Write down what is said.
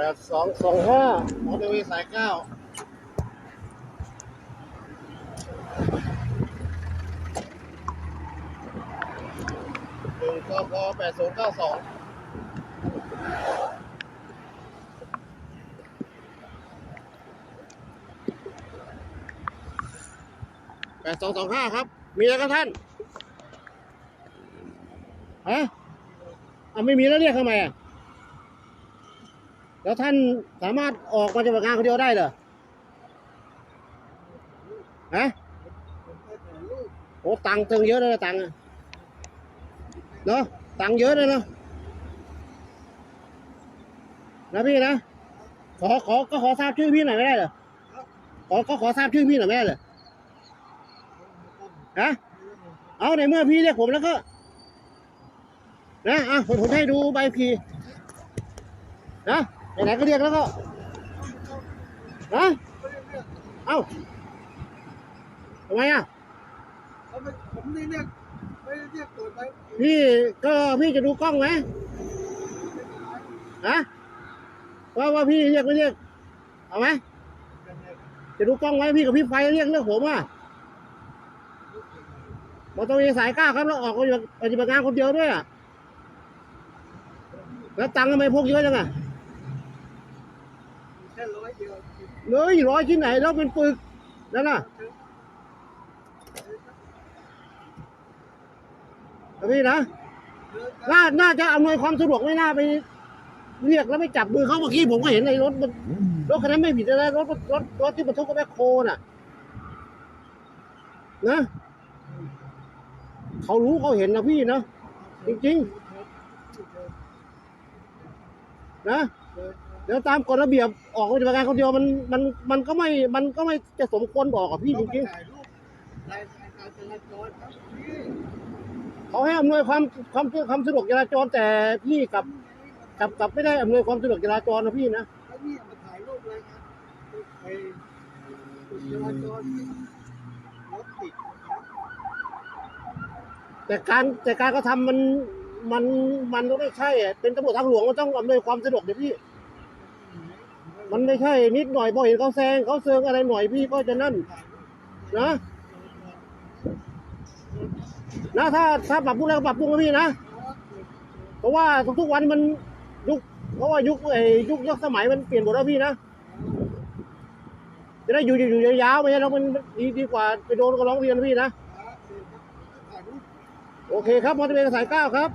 แปดสองสองห้ามอเตอร์เวย์สายเก้าหนึ่งกพแปดศูนย์เก้าสองแปดสองสองห้าครับ มีอะไรกันท่าน ฮะอะไม่มีแล้วเรียกทำไมอะ แล้วท่านสามารถออกมาจากงานคนเดียวได้เหรอฮะโอ้ตังค์เติงเยอะเลยตังค์เนาะตังค์เยอะเลยเนาะนะพี่นะขอขอก็ขอทราบชื่อพี่หน่อยไม่ได้เหรอขอก็ขอทราบชื่อพี่หน่อยไม่ได้เหรอฮะเอาในเมื่อพี่เรียกผมแล้วก็นะอะผมผมให้ดูใบขับขี่นะ ไหนๆก็เรียกแล้วก็นะเอ้าทำไมอะเขาไม่ผมนี่เรียกไม่ได้เรียกตรวจไปพี่ก็พี่จะดูกล้องไหมฮะว่าว่าพี่เรียกไม่เรียกเอาไหมจะดูกล้องไหมพี่กับพี่ไฟเรียกเรื่องผมอะมอเตอร์เวย์สายเก้าครับแล้วออกปฏิบัติงานคนเดียวด้วยอะแล้วตังค์ทำไมพกเยอะจังอะ แค่ร้อยเดียวเลยร้อยที่ไหนแล้วเป็นปึกนั่นน่ะเอาพี่นะน่าน่าจะอำนวยความสะดวกไม่น่าไป เรียกแล้วไม่จับมือเขาเมื่อกี้ผมก็เห็นในรถมันรถคันนั้นไม่ผิดอะไรรถรถรถที่บรรทุกกับแบคโคน่ะ นะเขารู้เขาเห็นนะพี่นะจริงๆนะ เดี๋ยวตามกฎระเบียบออกปฏิบัติการคนเดียวมันมันมันก็ไม่มันก็ไม่จะสมควรบอกกับพี่จริงถ่ายรูปรายการจราจรครับพี่ๆเขาให้อำนวยความความความสะดวกจราจรแต่พี่กับกับกับไม่ได้อำนวยความสะดวกจราจรนะพี่นะแล้วนี่มาถ่ายรูปรายการไอ้จราจรรถติดนะครับแต่การแต่การกระทำมันมันมันก็ไม่ใช่อะเป็นตำรวจทางหลวงมันต้องอำนวยความสะดวกเดี๋ยวพี่ มันไม่ใช่นิดหน่อยพอเห็นเขาแซงเขาเซิงอะไรหน่อยพี่ก็จะนั่นนะนะถ้าถ้าปรับปรุงแล้วปรับปรุงนะพี่นะเพราะว่าทุกๆวันมันยุคเพราะว่ายุคไอ้ยุคยุคสมัยมันเปลี่ยนหมดแล้วพี่นะจะได้อยู่อยู่อยู่ยาวๆไม่ใช่แล้วมันดีดีกว่าไปโดนก็ร้องเรียนพี่นะโอเคครับมอเตอร์เวย์สายเก้าครับ